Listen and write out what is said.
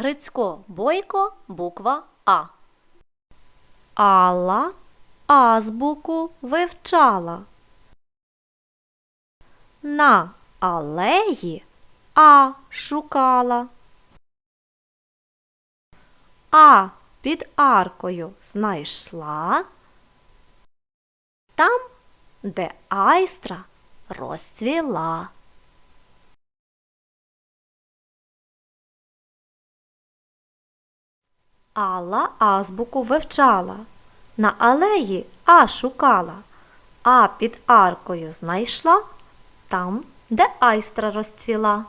Грицько Бойко, буква А. Алла азбуку вивчала. На алеї А шукала. А під аркою знайшла там, де айстра розцвіла. Алла азбуку вивчала. На алеї А шукала, а під аркою знайшла там, де айстра розцвіла.